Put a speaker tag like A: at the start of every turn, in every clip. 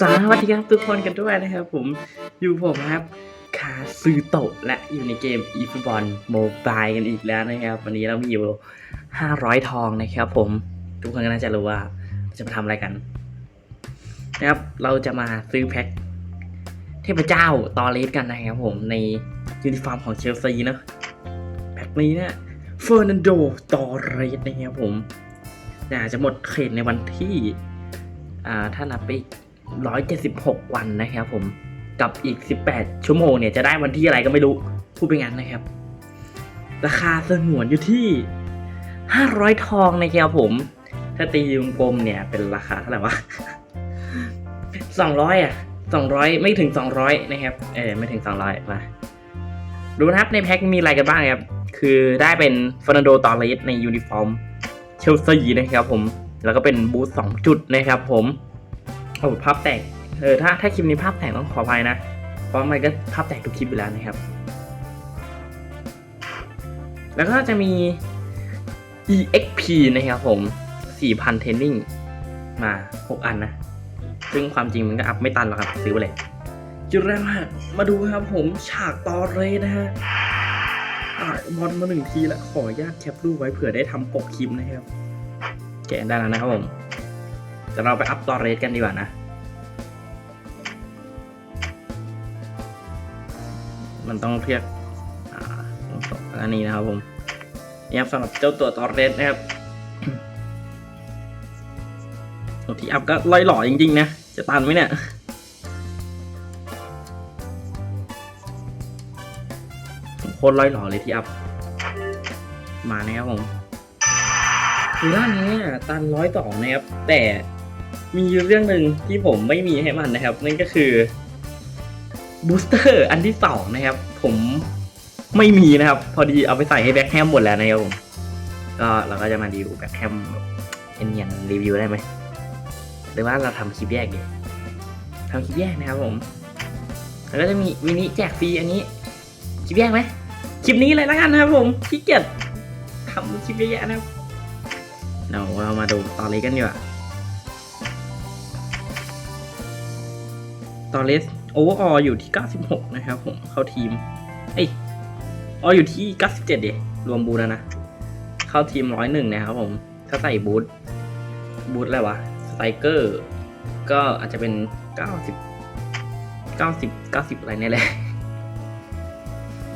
A: สวัสดีครับทุกคนกันด้วยนะครับผมอยู่ผมครับคาซูโตะและอยู่ในเกมอีฟบอลโมบายกันอีกแล้วนะครับ วันนี้เรามีอยู่ 500 ทองนะครับผมทุกคนก็น่าจะรู้ว่าจะมาทำอะไรกันนะครับเราจะมาซื้อแพ็คเทพเจ้าตอเลสกันนะครับผมในยูนิฟอร์มของเชลซีเนะแพ็คนี้เนี่ยเฟอร์นันโดตอเรสนะครับผมน่าจะหมดเขตในวันที่ อ่า ถ้านับไปอีก 176 วันนะครับผมกับอีก 18 ชั่วโมงเนี่ยจะได้วันที่อะไรก็ไม่รู้พูดไปงั้นนะครับ ราคาสงวนอยู่ที่ 500 ทองนะครับผม ถ้าตีวงกลมเนี่ยเป็นราคาเท่าไหร่วะ 200 อะ 200 ไม่ถึง 200 นะครับ เออไม่ถึง 200 มาดูนะครับในแพ็คมีอะไรกันบ้างครับ คือได้เป็นฟ e ร์นันโดตอร์เรสในยูนิฟอร์มเชลซีนะครับผม แล้วก็เป็นบูธสองจุดนะครับผม โอ้ภาพแตก เออถ้าถ้าคลิปนี้ภาพแตกต้องขออภัยนะ เพราะมันก็ภาพแตกทุกคลิปอยู่แล้วนะครับ แล้วก็จะมี EXP นะครับผม 4,000 เทนนิ่งมา 6 อันนะ ซึ่งความจริงมันก็อัพไม่ตันหรอกครับ ซื้อไปเลย จุดแรกมามาดูครับผมฉากตอเรนะฮะอะบอลมาหนึ่งทีแล้วขออนุญาตแคปรูปไว้เผื่อได้ทำปกคลิปนะครับ แกะได้แล้วนะครับผม แต่เราไปอัพตอเรสกันดีกว่านะ มันต้องเรียกอ่านนี้นะครับผมนี่ครับสำหรับเจ้าตัวตอเรสนะครับตัวที่อัพก็ลอยหล่อจริงๆนะ จะตันไหมเนี่ยโคตรลอยหล่อเลยที่อัพ มานะครับผมคือด้านนี้ตันร้อยสองนะครับแต่ มีเรื่องหนึ่งที่ผมไม่มีให้มันนะครับ นั่นก็คือบูสเตอร์อันที่สองนะครับ ผมไม่มีนะครับ พอดีเอาไปใส่ให้แบ็คแฮมหมดแล้วนะครับผมก็เราก็จะมาดีวแบ็คแฮมเอ็นเนียนรีวิวได้ไหมหรือว่าเราทำคลิปแยกดีทำคลิปแยกนะครับผมแล้วก็จะมีมินิแจกฟรีอันนี้ คลิปแยกไหมคลิปนี้เลยแล้วกันนะครับผมขี้เกียจทำคลิปเยอะแยะนะครับเราเรามาดูตอเลสกันดีกว่า ตอเลสโอเวอร์อออยู่ที่ 96 นะครับผมเข้าทีม เอ้ยอออยู่ที่ 97 เดยรวมบูธแลนะ เข้าทีม 101 นะครับผม ถ้าใส่บูธบูธอะไรวะสไตรเกอร์ก็อาจจะเป็น 90 90 90 อะไรเนี่ยแหละ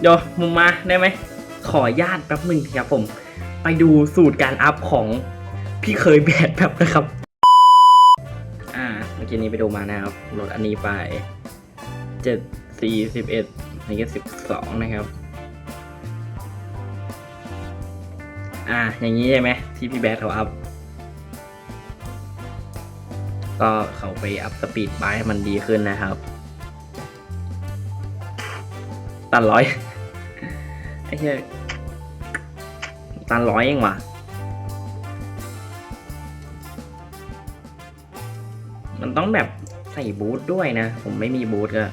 A: เดี๋ยวมุมมาได้ไหม ขอญาตแป๊บหนึ่งครับผม ไปดูสูตรการอัพของพี่เคยแบดแบบนะครับ เกี้นี้ไปดูมานะครับลดอันนี้ไปเจ็ดสี่สิบเอ็ดนี่ก็สิบสองนะครับ อ่า อย่างนี้ใช่ไหมที่พี่แบดเขาอัพ ก็เขาไปอัพสปีดไบให้มันดีขึ้นนะครับ ตันร้อยไอ้เหี้ยตันร้อยเองว่ะ ต้องแบบใส่บูทด้วยนะ ผมไม่มีบูทก็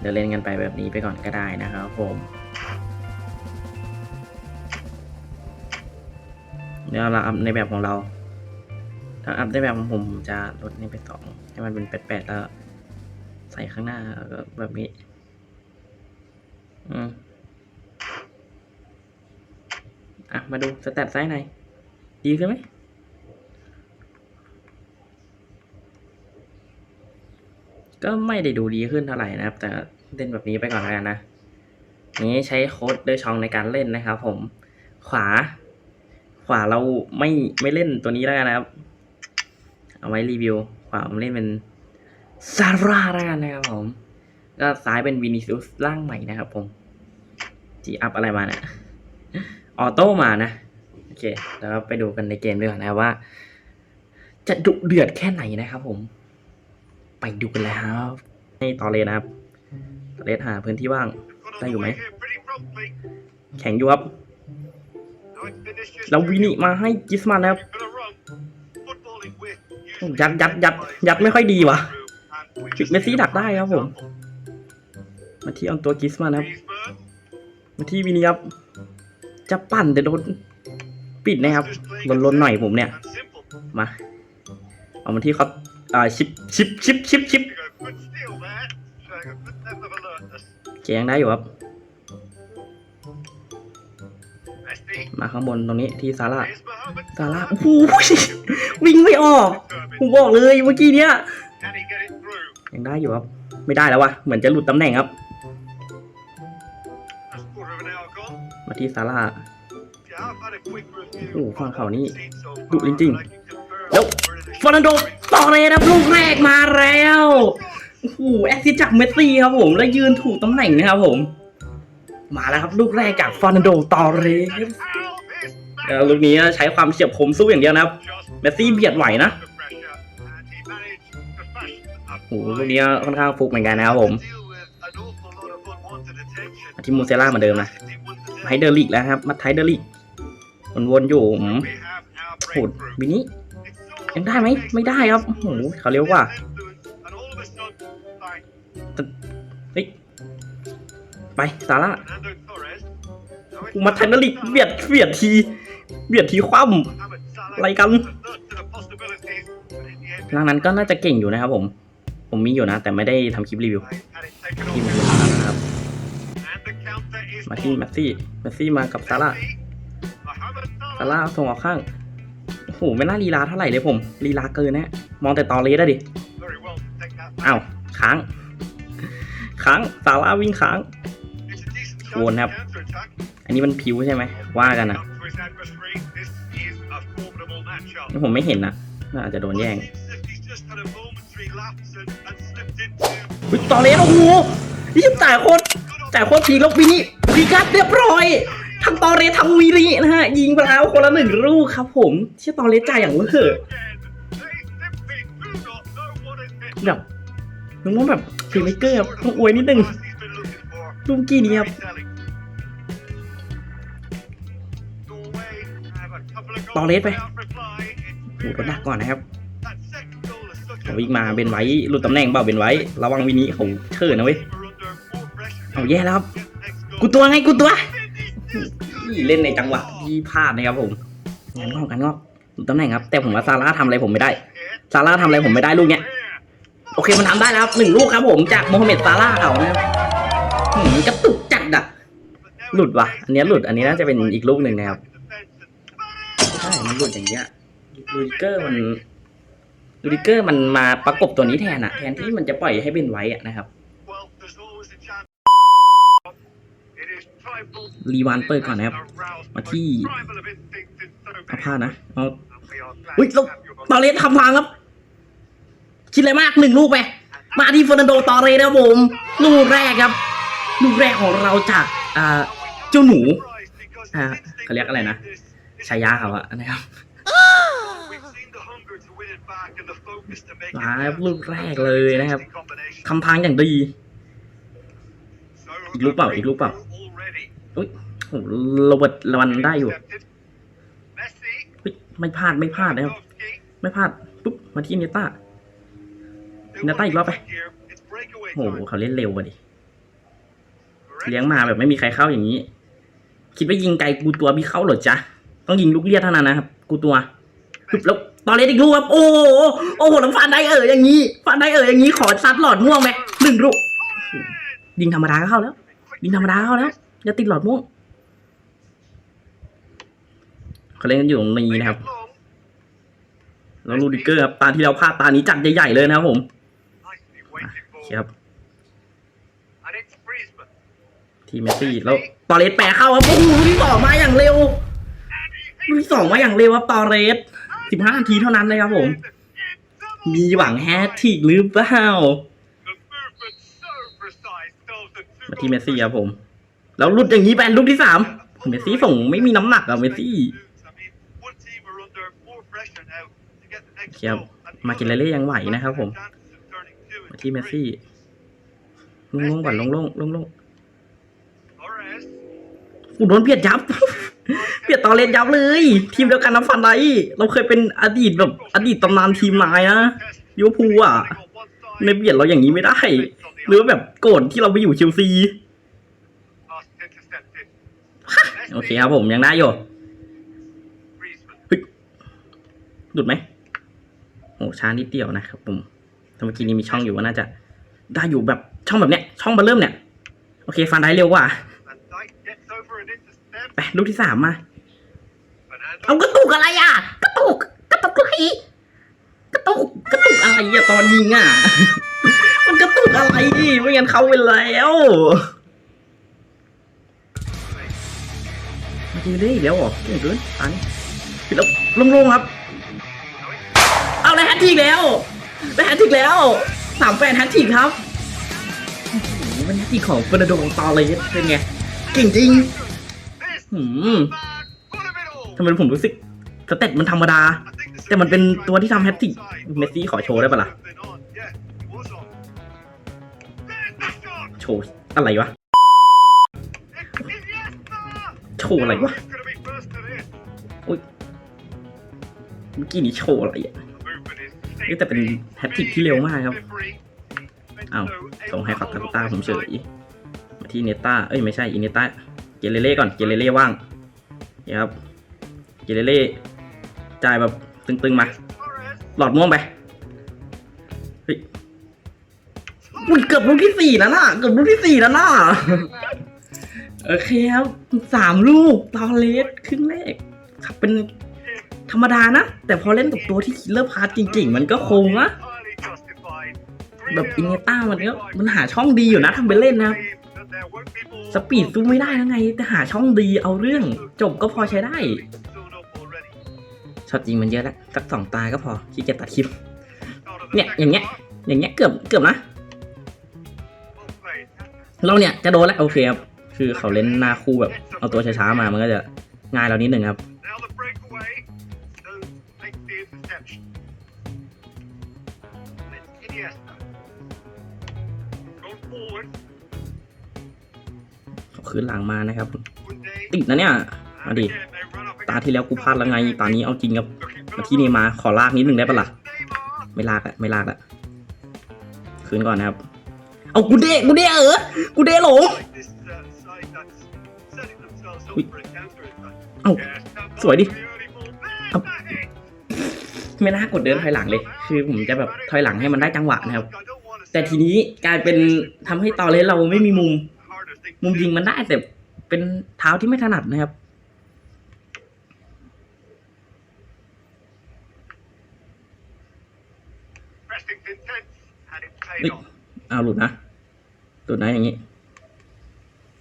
A: เดี๋ยวเล่นกันไปแบบนี้ไปก่อนก็ได้นะครับผมเดี๋ยวเราอัพในแบบของเรา ถ้าอัพในแบบของผมจะลดนี่ไปสองให้มันเป็นแปดๆแล้ว ใส่ข้างหน้าแล้วก็แบบนี้ อืมอะ มาดูสแตทไซส์ไหน ดีขึ้นไหม ก็ไม่ได้ดูดีขึ้นเท่าไหร่นะครับ แต่เล่นแบบนี้ไปก่อนแล้วกันนะ นี้ใช้โค้ดเดอร์ชองในการเล่นนะครับผม ขวา ขวาเราไม่ไม่เล่นตัวนี้แล้วกันนะครับ เอาไว้รีวิว ขวาผมเล่นเป็นซาร่าแล้วกันนะครับผม ก็ซ้ายเป็นวินิซิอุสร่างใหม่นะครับผมจีอัพอะไรมาเนี่ย ออโต้มานะ โอเค แล้วไปดูกันในเกมด้วยกันนะครับว่า จะดุเดือดแค่ไหนนะครับผม ไปดูกันเลยครับนี่ต่อเลยนะครับต่อเลสหาพื้นที่ว่าง ได้อยู่ไหม แข็งอยู่ครับ แล้ววินิมาให้กิสมันนะครับยัดยัดยัดยัดไม่ค่อยดีว่ะจุดเมสซี่ดักได้ครับผม มาที่เอาตัวกิสมันะครับ มาที่วินิครับ จะปั่นแต่โดนปิดนะครับลนๆหน่อยผมเนี่ย มา เอามาที่เขา อ่าชิปชิปชิปชิปชิป
B: You go, good steal there. Showing a good level of alertness.
A: เกยังได้อยู่ครับ
B: Messi.
A: มาข้างบนตรงนี้ที่ซาร่า
B: Here's Mohamed
A: ซาร่า
B: Salah.
A: โอ้โหวิ่งไม่ออกผม
B: Determined.
A: บอกเลยเมื่อกี้เนี้ย
B: Can he get it through?
A: ยังได้อยู่ครับ ไม่ได้แล้ววะเหมือนจะหลุดตำแหน่งครับ
B: That's quarter of an hour gone.
A: มาที่ซาร่า
B: Yeah, I've had a quick review
A: โอ้ฝั่ง
B: of
A: เขา
B: what
A: นี่
B: we've seen so
A: ดุ
B: far,
A: จริง
B: but I can confirm
A: แล้ว
B: we're in a
A: ฟอร์นันโดต่ อเลยครับลูกแรกมาแล้วโอ้โหแอคซิสจากเมสซี่ครับผม แล้วยืนถูกตำแหน่งนะครับผม มาแล้วครับลูกแรกจากฟอนโดตอเลย
B: How is
A: แล้วลูกนี้ใช้ความเฉียบคมสู้อย่างเดียวนะครับ เมสซี่เบียดไหวนะโอ้โหลูกนี้ค่อนข้างฟุกเหมือนกันนะครับผมมาที่มูเซล่าเหมือนเดิมนะมาให้เดอริกแล้วครับ มาไทยเดอริกวนๆอยู่ผม
B: We have our
A: โหดวินี้ ยังได้ไหมไม่ได้ครับโอ้โหเขาเรียกว่าเฮ้ยไปซาร่ากูมาทยเดอริเบียดเบียดทีเบียดทีคว่ำอะไรกัน
B: alert to the possibilities, but in the end,
A: ร่างนั้นก็น่าจะเก่งอยู่นะครับผม ผมมีอยู่นะ แต่ไม่ได้ทำคลิปรีวิวที่มันนะครับมาที่แมสซี่แมสซี่มากับซาร่าซาร่าส่งออกข้าง โอ้โหไม่น่าลีลาเท่าไหร่เลยผมลีลาเกินนะมองแต่ตอเลสอะดิ
B: Very well to take that back.
A: อ้าวค้างค้างซาร่าวิ่งค้าง
B: It's a decent
A: ชวน
B: chance
A: ครับ
B: to counter-attack.
A: อันนี้มันผิวใช่ไหมว่ากันนะ
B: Up to his adversary. This is a formidable matchup.
A: ผมไม่เห็นนะน่าจะโดนแย่ง
B: Well, it seems as if he's just had a momentary lapse and, and slipped into
A: วิตอเลสโอ้โหนี่จ่ายโคตรจ่ายโคตรพีแล้ววินี่พีกัดเรียบร้อย ทั้งตอเรสทั้งวีรีนะฮะ ยิงไปแล้วคนละหนึ่งลูกครับผมเชื่อตอเรสจ่ายอย่างเวอร์แบบนึกว่าแบบฟีเมเกอร์ต้องอวยนิดนึงลูกกี้นี้ครับต่อเลสไปโอ้โหดักก่อนนะครับเอาวิ่งมาเบนไว้หลุดตำแหน่งเปล่าเบนไว้ ระวังวินี้เขาเชิญนะเว้ยเอาแย่แล้วครับกูตัวไงกูตัว นี่เล่นในจังหวะที่พลาดนะครับผมงั้นงอกงั้นงอกตำแหน่งครับ แต่ผมว่าซาร่าทำอะไรผมไม่ได้ซาร่าทำอะไรผมไม่ได้ลูกเนี้ยโอเคมันทำได้แล้วครับหนึ่งลูกครับผมจากโมฮัมเหม็ดซาร่าเขานะครับหืมกระตุกจัดอะหลุดว่ะ อันเนี้ยหลุดอันนี้น่าจะเป็นอีกลูกหนึ่งนะครับใช่มันหลุดอย่างเงี้ยลูดิเกอร์มันลูดิเกอร์มันมาประกบตัวนี้แทนอะแทนที่มันจะปล่อยให้เป็นไว้อะนะครับ รีวานเปิดก่อนนะครับ มาที่อาพานะเอาอุ้ยลูกตอเรสทำพังครับ คิดอะไรมากหนึ่งลูกไป มาที่ฟอร์นันโดตอเรสนะครับผมลูกแรกครับ ลูกแรกของเราจากอ่าเจ้าหนูอ่าเขาเรียกอะไรนะชายาเขาอะนะครับมาครับลูกแรกเลยนะครับทำพังอย่างดีอีกลูกเปล่าอีกลูกเปล่า อ้โหโรเบิร์ตละวันได้อยู่เฮ้ยไม่พลาดไม่พลาดนะครับไม่พลาดปุ๊บมาที่เนต้านาต้าอีกรอบไปโอ้โหเขาเล่นเร็วกว่าดิเลี้ยงมาแบบไม่มีใครเข้าอย่างนี้ คิดว่ายิงไกลกูตัวมีเข้าเหรอจ๊ะต้องยิงลูกเลียดเท่านั้นนะครับ กูตัวปึ๊บแล้วตอนเล่นอีกลูกครับโอ้โหโอ้โหแล้วฟันได้เอออย่างนี้ฟันได้เอออย่างนี้ขอซัดหลอดม่วงไหมหนึ่งลูกยิงธรรมดาก็เข้าแล้วยิงธรรมดาเข้าแล้ว อย่าติดหลอดม่วงเขาเล่นกันอยู่ตรงนี้นะครับ แล้วลูดิเกอร์ครับตาที่เราพลาดตานี้จัดใหญ่ๆเลยนะครับผมครับทีมเมสซี่แล้วตอเรสแปะเข้าครับโอ้โหลูกที่สองมาอย่างเร็วลูกที่สองมาอย่างเร็วครับตอเรสสิบห้านาทีเท่านั้นเลยครับผม มีหวังแฮตทิกหรือเปล่ามาที่เมสซี่ครับผม แล้วลุดอย่างนี้เป็นลูกที่สามเมสซี่ส่งไม่มีน้ำหนักอะเมสซี่ครับมากินเลเล่ยังไหวนะครับผมมาที่เมสซี่ลงๆก่อนลงๆลงๆลงๆกูโดนเบียดยับ เบียดตอเลนยับเลย ทีมเดียวกันนะฟันไดเราเคยเป็นอดีตแบบอดีตตำนานทีมนายนะลิเวอร์พูลอะในเบียดเราอย่างนี้ไม่ได้ หรือว่าแบบโกรธที่เราไปอยู่เชลซี โอเคครับผมยังได้อยู่หลุดไหมโอ้ช้านิดเดียวนะครับผมแต่เมื่อกี้นี้มีช่องอยู่ว่าน่าจะ ได้อยู่แบบช่องแบบเนี้ย ช่องมาเริ่มเนี่ย โอเคฟันได้เร็วกว่าไปลูกที่สามมา เอากระตุกอะไรอะ กระตุก กระตุกอะไรกระตุก กระตุกอะไรอะตอนยิงอะ มันกระตุกอะไร ไม่งั้นเข้าไปแล้ว มาดีเลยเดี๋ยวเหรอเก่งเกินอันปิดแล้วลงๆครับ เอาได้แฮตทริกแล้วได้แฮตทริกแล้วสามแปดแฮตทริกครับมันแฮตทริกของเฟอร์นันโดงตอเลยเป็นไงเก่งจริงหืมทำไมผมรู้สึกสเต็ปมันธรรมดา แต่มันเป็นตัวที่ทำแฮตทิกเมสซี่ขอโชว์ได้ปะล่ะ โชว์อะไรวะ โชว์อะไรวะ
B: Who's gonna be first to this?
A: เมื่อกี้นี้โชว์อะไรอะนี่แต่เป็นแฮตทริกที่เร็วมากครับ
B: Referee.
A: อ้าส่งให้คาตาต้าผมเฉยมาที่เนต้าเอ้ยไม่ใช่อินเนต้าเกเรเล่ก่อนเกเรเล่ว่างนี่ครับเกเรเล่จ่ายแบบตึงๆมา หลอดม่วงไปเฮ้ยอุ้ยเกือบลูกที่สี่แล้วน่ะเกือบลูกที่สี่แล้วน่ะ โอเคครับสามลูกตอเลสครึ่งแรกครับเป็นธรรมดานะ แต่พอเล่นกับตัวที่คิลเลอร์พาร์ทจริงๆ มันก็คงนะแบบอินเนต้ามันก็มันหาช่องดีอยู่นะทำไปเล่นนะสปีดสู้ไม่ได้แล้วไง แต่หาช่องดีเอาเรื่อง จบก็พอใช้ได้ช็อตจริงมันเยอะแล้วสักสองตาก็พอขี้เกียจตัดคลิป เนี่ยอย่างเงี้ย อย่างเงี้ยเกือบเกือบนะ เราเนี่ยจะโดนแล้วโอเคครับ คือเขาเล่นหน้าคู่แบบเอาตัวช้าๆมามันก็จะง่ายเรานิดหนึ่งครับเขาคืนหลังมานะครับ ติดนะเนี่ย
B: And
A: Mà đi.
B: again, they run up
A: ตาที่แล้วกูพลาดแล้วไงตานี้เอาจริงครับมาที่นี่มาขอลากนิดหนึ่งได้ปะล่ะไม่ลากอะไม่ลากละคืนก่อนนะครับ เอากูเด้กูเด้เออกูเด้หลง
B: setting themselves up
A: Ui.
B: for a counter attack.
A: เอ้าสวยดิไม่น่ากดเดินถอยหลังเลย คือผมจะแบบถอยหลังให้มันได้จังหวะนะครับ แต่ทีนี้กลายเป็นทำให้ตอเลสเราไม่มีมุม มุมยิงมันได้แต่เป็นเท้าที่ไม่ถนัดนะครับเอาหลุดนะหลุดนะอย่างนี้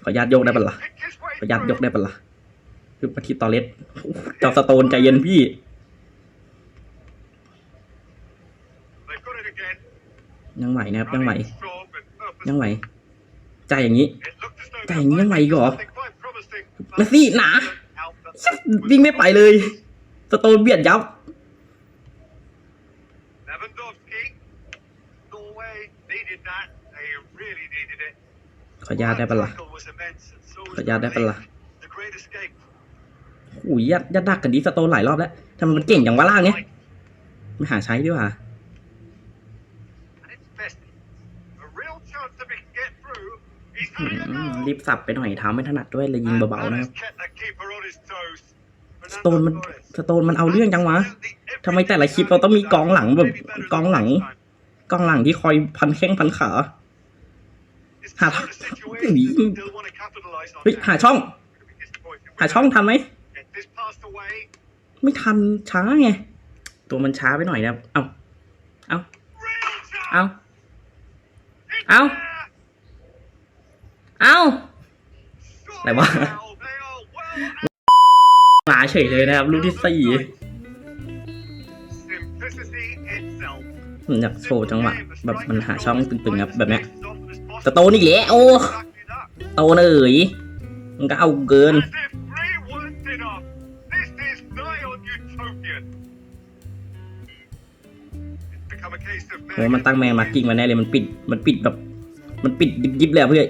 A: ขอญาตโยกได้ปะล่ะ ประหยัดยกได้ปะละ่ะคือปฏิตอเลสจับสโตนใจเย็นพี่ ยังไหวนะครับ ยังไหว ยังไหว ใจอย่างนี้
B: ใจอย่าง
A: นี้
B: ยั
A: ง
B: ไหวอีกเหรอ
A: มาสิหนาวิ่งไม่ไปเลย สโตนเบียดยับ
B: เข
A: ออนุญาตได้ปะล่ะ
B: Tackle was immense, and so was
A: ขออนุญาตได้ปะล่ะ
B: the great escape.
A: อุ้ยยัดยัดดักกันดีสโตนหลายรอบแล้วทำไมมันเก่งอย่างว่าล่างเนี้ยไม่หาใช้ดีกว่า
B: And it's Messi. A real chance if he can get through. He's
A: อื
B: having a
A: ม
B: go.
A: รีบสับไปหน่อยเท้าไม่ถนัดด้วยเลยยิง
B: And
A: เบาๆ
B: that
A: นะครับ
B: has kept the keeper on his toes.
A: สโตนมัน
B: Fernando Torres.
A: สโตนมันเอาเรื่องจังวะทำไมแต่ละคลิปเราต้องมีกองหลังแบบกองหลัง กองหลังที่คอยพันแข้งพันขา หา
B: ห
A: หนีเฮ้ยหาช่อง หาช่องทันไหมไม่ทันช้าไง ตัวมันช้าไปหน่อยนะครับเอาเอาเอาเอาเอาไหนวะมาเฉยเลยนะครับลูกที่สี่ ผมอยากโชว์จังหวะแบบมันหาช่องตึงๆครับแบบเนี้ยสโตนอีกแล้วโอ้โตนเอ๋ยมันก็เอาเกินโหมันตั้งแมนมาร์กิ้งมาแน่เลยมันปิดมันปิดแบบ มันปิดยิบยิบเลยเพื่อน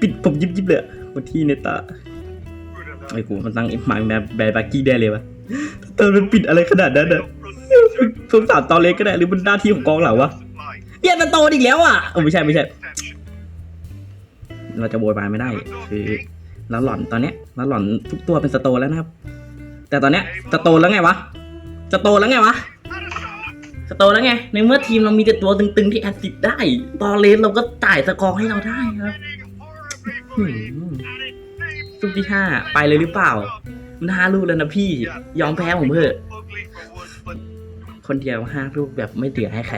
A: ปิดผมยิบยิบเลยวันที่เนตาไอ้กูมันตั้งมาแบบแบบากิ้ได้เลยวะตอนมันปิดอะไรขนาดนั้นอะ สงสารตอนเล็กก็ได้หรือมันหน้าที่ของกองหลังวะเหี้ยมันโตอีกแล้วอะโอ้ไม่ใช่ไม่ใช่ เราจะโวยวายไม่ได้ คือเราหล่อนตอนเนี้ยเราหล่อนทุกตัวเป็นสโตแล้วนะครับ แต่ตอนเนี้ยสโตแล้วไงวะสโตแล้วไงวะสโตแล้วไง ในเมื่อทีมเรามีแต่ตัวตึงๆที่แอสซิดได้ตอนเลสเราก็จ่ายสกอร์ให้เราได้ครับ
B: Winning horribly for
A: Hmm.
B: him, and it seems
A: ลูกที่ห้าไปเลยหรือเปล่ามันห้าลูกแล้วนะพี่ ยอมแพ้ผมเถอะ คนเดียวห้าลูกแบบไม่เหลือให้ใคร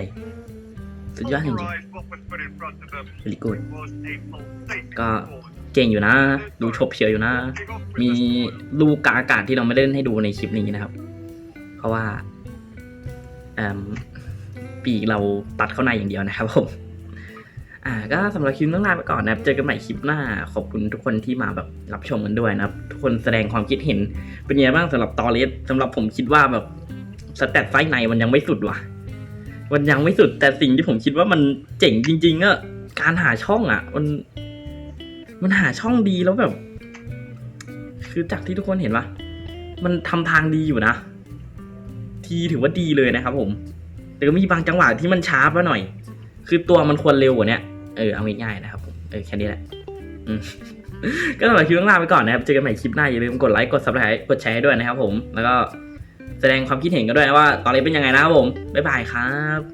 A: สุดยอดจริงๆ very good
B: It was a pathetic
A: ก็เก่งอยู่นะ ดูชบเฉียวอยู่นะ มีลูกกาอากาศที่เราไม่เล่นให้ดูในคลิปนี้นะครับ เพราะว่าเอิ่มปีกเราตัดเข้าในอย่างเดียวนะครับผมอ่าก็สำหรับคลิปต้องลาไปก่อนนะครับ เจอกันใหม่คลิปหน้า ขอบคุณทุกคนที่มาแบบรับชมกันด้วยนะครับ ทุกคนแสดงความคิดเห็นเป็นยังไงบ้างสำหรับตอเลสสำหรับผมคิดว่าแบบ สแตทไฟท์ในมันยังไม่สุดว่ะ มันยังไม่สุด แต่สิ่งที่ผมคิดว่ามันเจ๋งจริงๆอะการหาช่องอะมันมันหาช่องดีแล้วแบบ คือจากที่ทุกคนเห็นปะมันทำทางดีอยู่นะ ทีถือว่าดีเลยนะครับ ผม แต่ก็มีบางจังหวะที่มันช้าไปหน่อย คือตัวมันควรเร็วกว่านี้เออเอาง่ายๆนะครับผมเออแค่นี้แหละก็สำหรับคลิปต้องลาไปก่อนนะครับ เจอกันใหม่คลิปหน้าอย่าลืมกดไลค์ กดซับสไครต์กดแชร์ด้วยนะครับผม แล้วก็ แสดงความคิดเห็นกันด้วยนะว่าตอนนี้เป็นยังไงนะครับผม บ๊ายบายครับ